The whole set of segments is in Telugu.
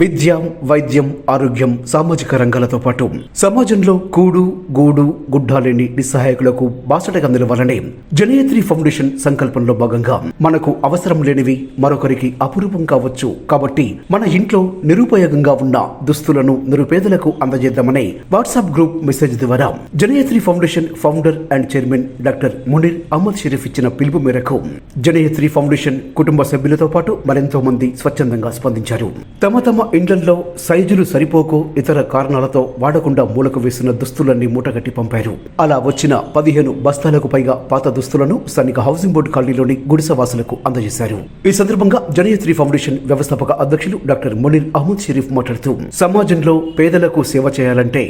విద్య వైద్యం ఆరోగ్యం సామాజిక రంగాలతో పాటు సమాజంలో కూడు గూడు గుడ్డాలేని నిస్సహాయకులకు బాసటగా నిలవాలనే జనయత్రి ఫౌండేషన్ సంకల్పంలో భాగంగా మనకు అవసరం లేనివి మరొకరికి అపురూపం కావచ్చు. కాబట్టి మన ఇంట్లో నిరుపయోగంగా ఉన్న దుస్తులను నిరుపేదలకు అందజేద్దామని వాట్సాప్ గ్రూప్ మెసేజ్ ద్వారా Janayatri foundation founder and chairman doctor Munir Ahmed Sharif ఇచ్చిన పిలుపు మేరకు జనయత్రి ఫౌండేషన్ కుటుంబ సభ్యులతో పాటు మరెంతో మంది స్వచ్ఛందంగా స్పందించారు. తమ తమ ఇండ్లలో సైజులు సరిపోకు ఇతర కారణాలతో వాడకుండా మూలకు వేసిన దుస్తులన్నీ మూటగట్టి పంపారు. అలా వచ్చిన పదిహేను బస్తాలకు పైగా పాత దుస్తులను స్థానిక హౌసింగ్ బోర్డు కాలనీలోని గుడిసవాసులకు అందజేశారు. ఈ సందర్భంగా జనయత్రి ఫౌండేషన్ వ్యవస్థాపక అధ్యక్షులు డాక్టర్ మునీర్ అహ్మద్ షరీఫ్ మాట్లాడుతూ సమాజంలో పేదలకు సేవ చేయాలంటే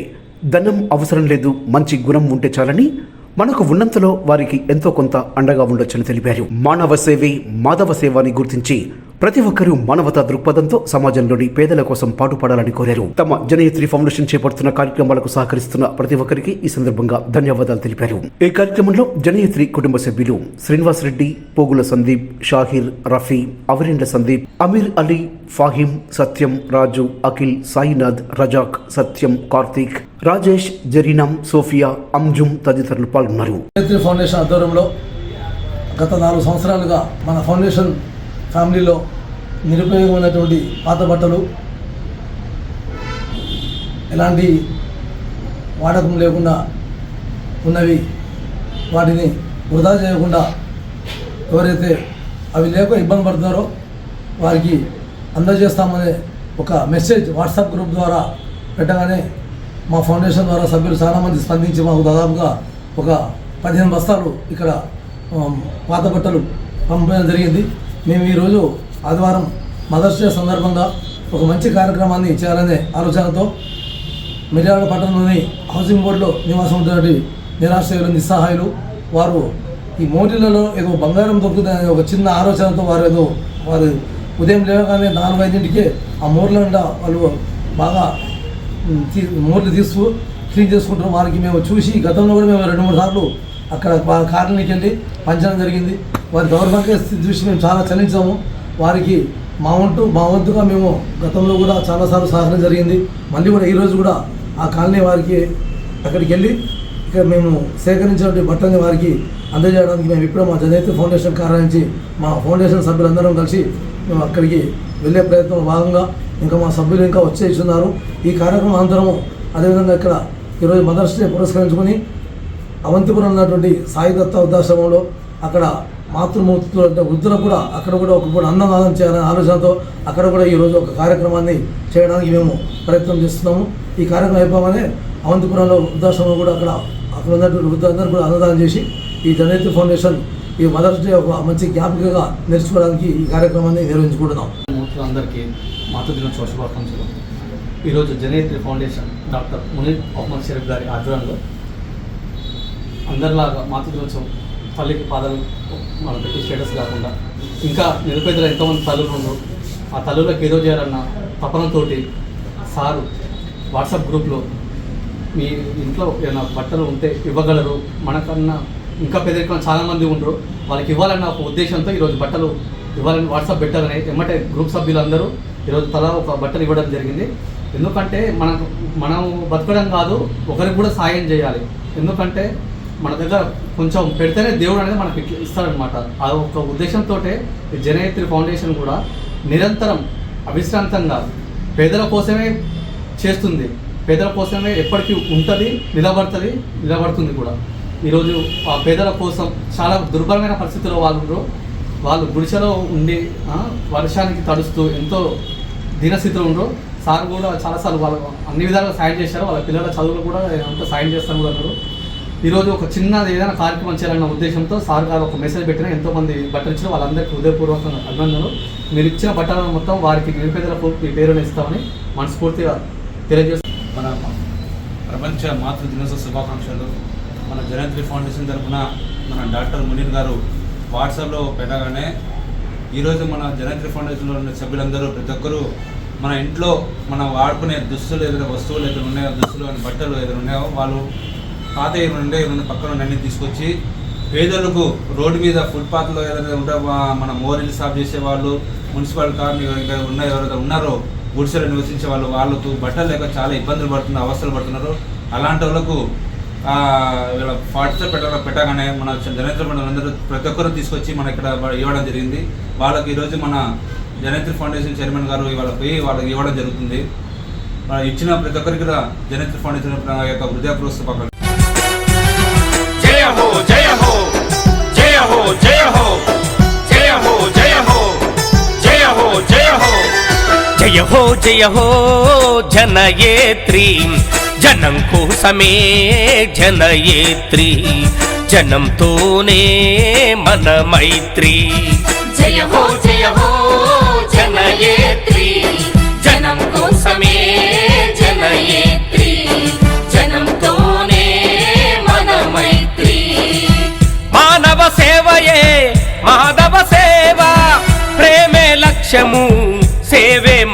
ధనం అవసరం లేదు మంచి గుణం ఉంటే చాలని మనకు ఉన్నంతలో వారికి ఎంతో కొంత అండగా ఉండొచ్చని తెలిపారు. మానవ సేవే మాధవ సేవ అని గుర్తించి ప్రతి ఒక్కరూ మానవతా దృక్పథంతో సమాజంలోని పేదల కోసం పాటుపడాలని కోరారు. తమ జనయత్రి ఫౌండేషన్ చేపడుతున్న కార్యక్రమాలకు సహకరిస్తున్న ప్రతి ఒక్కరికి ఈ సందర్భంగా ధన్యవాదాలు తెలిపారు. ఈ కార్యక్రమంలో జనయత్రి కుటుంబ సభ్యులు శ్రీనివాస్ రెడ్డి పోగుల సందీప్ షాహిర్ రఫీ అవరిండ్ల సందీప్ అమీర్ అలీ ఫాహిం సత్యం రాజు అఖిల్ సాయినాథ్ రజాక్ సత్యం కార్తీక్ రాజేష్ జరీనాం సోఫియా అంజుమ్ తదితరులు పాల్గొన్నారు. ఫౌండేషన్ ఆధ్వర్యంలో గత నాలుగు సంవత్సరాలుగా మన ఫౌండేషన్ ఫ్యామిలీలో నిరుపయోగమైనటువంటి పాత బట్టలు ఎలాంటి వాడకం లేకుండా ఉన్నవి వాటిని వృధా చేయకుండా ఎవరైతే అవి లేక ఇబ్బంది పడుతున్నారో వారికి అందజేస్తామనే ఒక మెసేజ్ వాట్సాప్ గ్రూప్ ద్వారా పెట్టగానే మా ఫౌండేషన్ ద్వారా సభ్యులు చాలామంది స్పందించి మాకు దాదాపుగా ఒక పదిహేను బస్తాలు ఇక్కడ పాత బట్టలు పంపడం జరిగింది. మేము ఈరోజు ఆదివారం మదర్స్ డే సందర్భంగా ఒక మంచి కార్యక్రమాన్ని చేయాలనే ఆలోచనతో మిర్యాల పట్టణంలోని హౌసింగ్ బోర్డులో నివాసం ఉంటున్నటువంటి నిరాశ్రయులు నిస్సహాయులు వారు ఈ మోటీలలో ఏదో బంగారం దొరుకుతుందనే ఒక చిన్న ఆలోచనతో వారు ఏదో వారు ఉదయం లేవగానే నాలుగు ఐదింటికే ఆ మూర్ల నిండా వాళ్ళు బాగా తీ మూర్లు తీస్తూ క్లీన్ చేసుకుంటారు వారికి మేము చూసి గతంలో కూడా మేము రెండు మూడు సార్లు అక్కడ కార్లకి వెళ్ళి పంచడం జరిగింది. వారి దౌర్భాగ్య స్థితి చూసి మేము చాలా చలించాము వారికి మా వంతు మా వంతుగా మేము గతంలో కూడా చాలాసార్లు సాధన జరిగింది. మళ్ళీ కూడా ఈరోజు కూడా ఆ కాలనీ వారికి అక్కడికి వెళ్ళి ఇక్కడ మేము సేకరించినటువంటి బట్టల్ని వారికి అందజేయడానికి మేము ఇప్పుడు మా జనైతే ఫౌండేషన్ కార్యాలయించి మా ఫౌండేషన్ సభ్యులందరం కలిసి మేము అక్కడికి వెళ్ళే ప్రయత్నం భాగంగా ఇంకా మా సభ్యులు ఇంకా వచ్చే ఇస్తున్నారు ఈ కార్యక్రమం అనంతరము అదేవిధంగా ఇక్కడ ఈరోజు మదర్స్ డే పురస్కరించుకొని అవంతిపురం ఉన్నటువంటి సాయి దత్త వృద్ధాశ్రమంలో అక్కడ మాతృమూర్తులు అంటే వృద్ధులకు కూడా అక్కడ కూడా ఒక కూడా అన్నదానం చేయాలనే ఆలోచనతో అక్కడ కూడా ఈరోజు ఒక కార్యక్రమాన్ని చేయడానికి మేము ప్రయత్నం చేస్తున్నాము. ఈ కార్యక్రమం అయిపోగానే అవంతిపురంలో వృద్ధాశ్రమం కూడా అక్కడ అక్కడ ఉన్నటువంటి వృద్ధులందరూ కూడా అన్నదానం చేసి ఈ జనైత్రి ఫౌండేషన్ ఈ మదర్స్ డే ఒక మంచి జ్ఞాపికగా నేర్చుకోవడానికి ఈ కార్యక్రమాన్ని నిర్వహించుకుంటున్నాం. మూర్తులందరికీ మాతృదినోత్సవ శుభాకాంక్షలు. ఈరోజు జనేత్రి ఫౌండేషన్ డాక్టర్ మునీర్ మొహమ్మద్ షరీఫ్ గారి ఆధ్వర్యంలో అందరిలాగా మాతృదినోత్సవం తల్లికి పాదాలు మనం పెట్టి స్టేటస్ కాకుండా. ఇంకా నిరుపేదలు ఎంతోమంది తల్లులు ఉన్నారు. ఆ తల్లులకు ఏదో చేయాలన్న తపనతో సారు వాట్సాప్ గ్రూప్లో మీ ఇంట్లో ఏమైనా బట్టలు ఉంటే ఇవ్వగలరు. మనకన్నా ఇంకా పేదరికం చాలామంది ఉండరు. వాళ్ళకి ఇవ్వాలన్న ఒక ఉద్దేశంతో ఈరోజు బట్టలు ఇవ్వాలని వాట్సాప్ పెట్టాలని ఎమ్మటే గ్రూప్ సభ్యులందరూ ఈరోజు తలా ఒక బట్టలు ఇవ్వడం జరిగింది. ఎందుకంటే మనకు మనం బతకడం కాదు ఒకరికి కూడా సాయం చేయాలి. ఎందుకంటే మన దగ్గర కొంచెం పెడితేనే దేవుడు అనేది మనకి ఇస్తాడనమాట ఆ ఒక ఉద్దేశంతో జనయత్రి ఫౌండేషన్ కూడా నిరంతరం అవిశ్రాంతంగా పేదల కోసమే చేస్తుంది. పేదల కోసమే ఎప్పటికీ ఉంటుంది నిలబడుతుంది నిలబడుతుంది కూడా. ఈరోజు ఆ పేదల కోసం చాలా దుర్భరమైన పరిస్థితుల్లో వాళ్ళు వాళ్ళు గుడిసెలో ఉండి వర్షానికి తడుస్తూ ఎంతో దీనస్థితిలో ఉండరు. సార్ కూడా చాలాసార్లు వాళ్ళు అన్ని విధాలుగా సాయం చేశారు. వాళ్ళ పిల్లల చదువులు కూడా అంతా సాయం చేస్తాను కూడా అన్నారు. ఈరోజు ఒక చిన్న ఏదైనా కార్యక్రమం చేయాలన్న ఉద్దేశంతో సార్ గారు ఒక మెసేజ్ పెట్టిన ఎంతోమంది బట్టలు ఇచ్చిన వాళ్ళందరికీ హృదయపూర్వకంగా అభినందనలు. మీరు ఇచ్చిన బట్టలను మొత్తం వారికి నిరుపేదలకు మీ పేరుని ఇస్తామని మనస్ఫూర్తిగా తెలియజేస్తాం మన ప్రపంచ మాతృ దినోత్సవ శుభాకాంక్షలు. మన జనత్రి ఫౌండేషన్ తరఫున మన డాక్టర్ మునీర్ గారు వాట్సాప్లో పెట్టగానే ఈరోజు మన జనత్రి ఫౌండేషన్లో ఉన్న సభ్యులందరూ ప్రతి ఒక్కరూ మన ఇంట్లో మనం వాడుకునే దుస్తులు ఏదైనా వస్తువులు ఏదైనా ఉన్నాయో దుస్తులు అని బట్టలు ఏదైనా ఉన్నాయో వాళ్ళు పాత ఇరవై ఉండే ఏమైనా పక్కన అన్ని తీసుకొచ్చి పేదలకు రోడ్డు మీద ఫుట్పాత్లో ఏదైనా ఉంటే మన మోరీలు సాఫ్ చేసే వాళ్ళు మున్సిపల్ కార్మికులు ఇంకా ఉన్న ఎవరైతే ఉన్నారో గుడిసెలు నివసించే వాళ్ళు వాళ్ళకు బట్టలు లేక చాలా ఇబ్బందులు పడుతున్న అవస్థలు పడుతున్నారు. అలాంటి వాళ్ళకు ఇలా వీళ్ళ వాట్సాప్ పెట్ట పెట్టగానే మన జనేంద్ర మండలం అందరూ ప్రతి ఒక్కరు తీసుకొచ్చి మన ఇక్కడ ఇవ్వడం జరిగింది. వాళ్ళకి ఈరోజు మన జనేంద్ర ఫౌండేషన్ చైర్మన్ గారు ఇవాళ పోయి వాళ్ళకి ఇవ్వడం జరుగుతుంది. ఇచ్చిన ప్రతి ఒక్కరికి కూడా జనేంద్ర ఫౌండేషన్ యొక్క హృదయపూర్వక జయ హో జయ హో జనయేత్రి జనం కోసమే జనయేత్రి జనంతోనే మన మైత్రి జయ హో జయ హో జనయేత్రి జనం కోసమే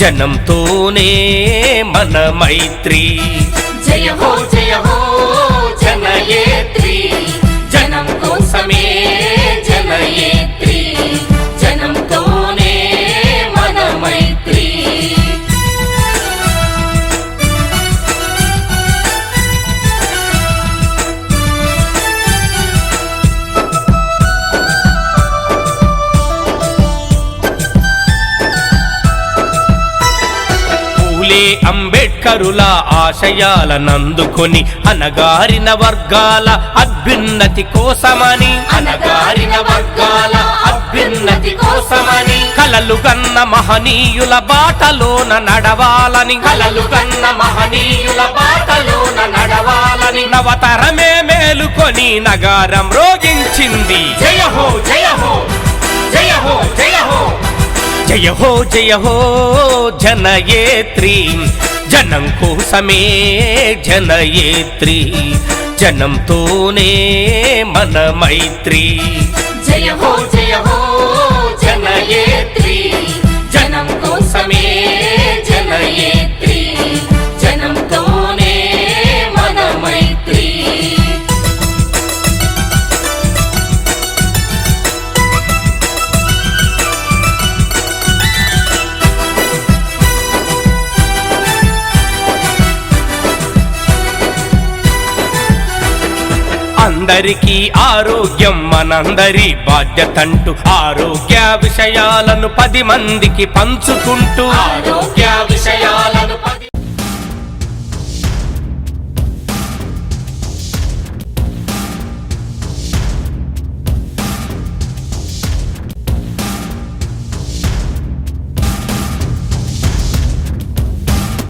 జనంతోనే మన మైత్రి. జయ హో జయ హో జనయేత్రి. అంబేడ్కరుల ఆశయాలనందుకొని అనగారిన వర్గాల అభ్యున్నతి కోసమని అనగారిన వర్గాల అభ్యున్నతి కోసమని కలలు గన్న మహనీయుల బాటలోన నడవాలని కలలు కన్న మహనీయుల బాటలోన నడవాలని నవతరమే మేలుకొని నగారం రోగించింది. జయ హో జయ హో జయ హో జయ హో. జయ హో జయ హో జనయేత్రి. జనం కోసమే జనయేత్రి. జనంతోనే మన మైత్రి. జయ హో జయ హో జనయేత్రి. అందరికీ ఆరోగ్యం మనందరి బాధ్యతంటూ. ఆరోగ్య విషయాలను పది మందికి పంచుకుంటూ. ఆరోగ్య విషయాలు